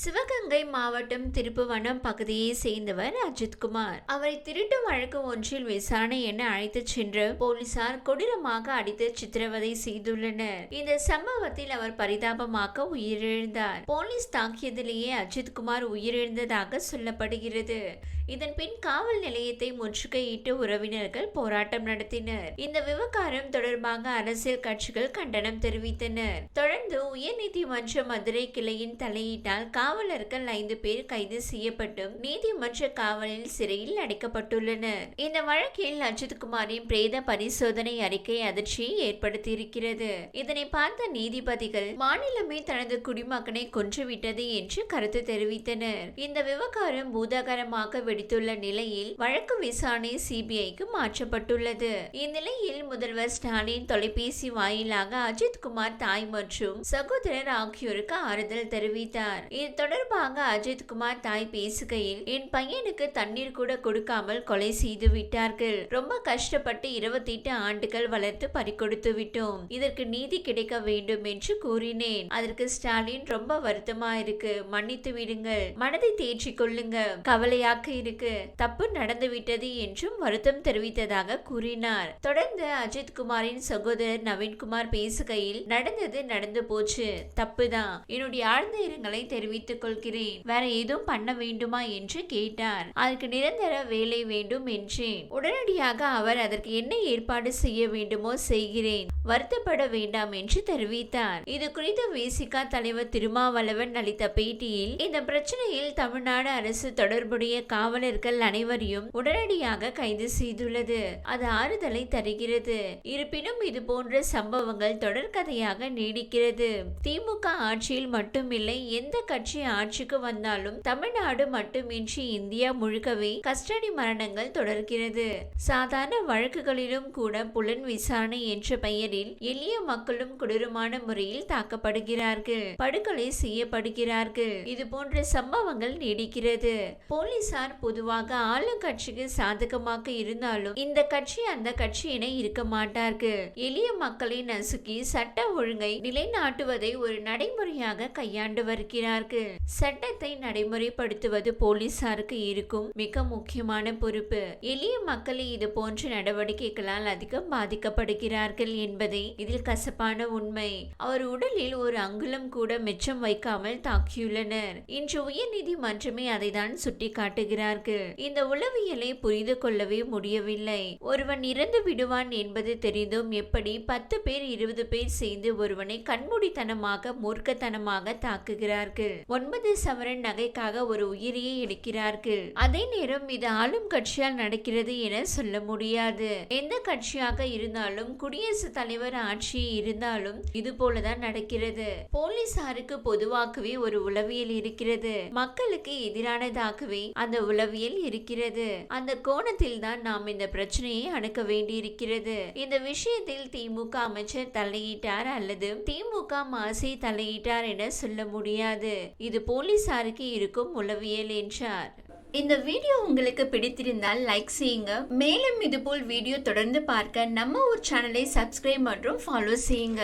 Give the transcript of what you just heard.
சிவகங்கை மாவட்டம் திருப்புவனம் பகுதியை சேர்ந்தவர் அஜித்குமார் அவரை திருட்டு வழக்கு ஒன்றில் விசாரணை என அழைத்து சென்று போலீசார் கொடூரமாக அடித்து சித்திரவதை செய்துள்ளனர். இந்த சம்பவத்தில் அவர் பரிதாபமாக உயிரிழந்தார். போலீஸ் தாக்கியதிலேயே அஜித்குமார் உயிரிழந்ததாக சொல்லப்படுகிறது. இதன் பின் காவல் நிலையத்தை முற்றுகையிட்டு உறவினர்கள் போராட்டம் நடத்தினர். இந்த விவகாரம் தொடர்பாக அரசியல் கட்சிகள் கண்டனம் தெரிவித்தனர். தொடர்ந்து உயர்நீதிமன்ற மதுரை கிளையின் தலையீட்டால் காவலர்கள் ஐந்து பேர் கைது செய்யப்பட்டும் நீதிமன்ற காவலில் சிறையில் அடைக்கப்பட்டுள்ளனர். இந்த வழக்கில் அஜித்குமாரின் பிரேத பரிசோதனை அறிக்கை அதிர்ச்சியை ஏற்படுத்தியிருக்கிறது. இதனை பார்த்த நீதிபதிகள் மாநிலமே தனது குடிமகனை கொன்றுவிட்டது என்று கருத்து தெரிவித்தனர். இந்த விவகாரம் பூதாகரமாக பிடித்துள்ள நிலையில் வழக்கு விசாரணை சிபிஐக்கு மாற்றப்பட்டுள்ளது. இந்நிலையில் முதல்வர் ஸ்டாலின் தொலைபேசி வாயிலாக அஜித் குமார் தாய் மற்றும் சகோதரர் ஆகியோருக்கு ஆறுதல் தெரிவித்தார். இது தொடர்பாக அஜித்குமார் தாய் பேசுகையில் என் பையனுக்கு தண்ணீர் கூட கொடுக்காமல் கொலை செய்து விட்டார்கள். ரொம்ப கஷ்டப்பட்டு இருபத்தி எட்டு ஆண்டுகள் வளர்த்து பறிக்கொடுத்து விட்டோம். இதற்கு நீதி கிடைக்க வேண்டும் என்று கூறினேன். அதற்கு ஸ்டாலின் ரொம்ப வருத்தமா இருக்கு மன்னித்து விடுங்கள். மனதை தேற்றிக் கொள்ளுங்க. கவலையாக இருக்கு. தப்பு நடந்து விட்டது என்றும் வருத்தம் தெரிவித்ததாக கூறினார். தொடர்ந்து அஜித் குமாரின் சகோதரர் நவீன்குமார் பேசுகையில் நடந்தது நடந்து போச்சு. தப்புதான். என்னுடைய ஆழ்ந்த இரங்கலை தெரிவித்துக் கொள்கிறேன். வேற எதுவும் பண்ண வேண்டுமா? என்று கேட்டார். அதற்கு நிரந்தர வேலை வேண்டும் என்றேன். உடனடியாக அவர் அதற்கு என்ன ஏற்பாடு செய்ய வேண்டுமோ செய்கிறேன். வருத்தப்பட வேண்டாம் என்று தெரிவித்தார். இது குறித்து விசிகா தலைவர் திருமாவளவன் அளித்த பேட்டியில் இந்த பிரச்சனையில் தமிழ்நாடு அரசு தொடர்புடைய காவல் காவலர்கள் அனைவரையும் உடனடியாக கைது செய்துள்ளது. அது ஆறுதலை தருகிறது. இருப்பினும் இது போன்ற சம்பவங்கள் தொடர்கதையாக நீடிக்கிறது. திமுக ஆட்சியில் மட்டுமில்லை எந்த கட்சி ஆட்சிக்கு வந்தாலும் தமிழ்நாடு மட்டுமின்றி இந்தியா முழுக்கவே கஸ்டடி மரணங்கள் தொடர்கிறது. சாதாரண வழக்குகளிலும் கூட புலன் விசாரணை என்ற பெயரில் எளிய மக்களும் கொடூரமான முறையில் தாக்கப்படுகிறார்கள். படுகொலை செய்யப்படுகிறார்கள். இது போன்ற சம்பவங்கள் நீடிக்கிறது. போலீசார் பொதுவாக ஆளுங்கட்சிக்கு சாதகமாக இருந்தாலும் இந்த கட்சி அந்த கட்சியினை இருக்க மாட்டார்கள் எளிய மக்களை நசுக்கி சட்ட ஒழுங்கை நிலைநாட்டுவதை ஒரு நடைமுறையாக கையாண்டு வருகிறார்கள் சட்டத்தை நடைமுறைப்படுத்துவது போலீசாருக்கு இருக்கும் மிக முக்கியமான பொறுப்பு. எளிய மக்களை இது போன்ற நடவடிக்கைகளால் அதிகம் பாதிக்கப்படுகிறார்கள் என்பதை இதில் கசப்பான உண்மை. அவர் உடலில் ஒரு அங்குலம் கூட மிச்சம் வைக்காமல் தாக்கியுள்ளனர். இன்று உயர் நீதிமன்றமே அதைதான் சுட்டி காட்டுகிறார்கள் இந்த உளவியலை புரிந்து கொள்ளவே முடியவில்லை. ஒருவன் இறந்து விடுவான் என்பது தெரிந்தும் எப்படி பத்து பேர் இருபது பேர் சேர்ந்து ஒருவனை கண்மூடித்தனமாக மூர்க்கத்தனமாக தாக்குகிறார்கள். ஒன்பது சவரன் நகைக்காக ஒரு உயிரியை எடுக்கிறார்கள். அதே நேரம் இது ஆளும் கட்சியால் நடக்கிறது என சொல்ல முடியாது. எந்த கட்சியாக இருந்தாலும் குடியரசுத் தலைவர் ஆட்சி இருந்தாலும் இது போலதான் நடக்கிறது. போலீசாருக்கு பொதுவாகவே ஒரு உளவியல் இருக்கிறது. மக்களுக்கு எதிரானதாகவே அந்த உளவியல் இருக்கிறது. அந்த கோணத்தில் தான் நாம் இந்த பிரச்சனையை அணுக்க வேண்டியிருக்கிறது. இந்த விஷயத்தில் திமுக அமைச்சர் தலையிட்டார் அல்லது திமுக மாசி தலையிட்டார் என சொல்ல முடியாது. இது போலீசாருக்கு இருக்கும் உளவியல் என்றார். இந்த வீடியோ உங்களுக்கு பிடித்திருந்தால் லைக் செய்யுங்க. மேலும் இதுபோல் வீடியோ தொடர்ந்து பார்க்க நம்ம ஒரு சேனலை சப்ஸ்கிரைப் மற்றும் ஃபாலோ செய்யுங்க.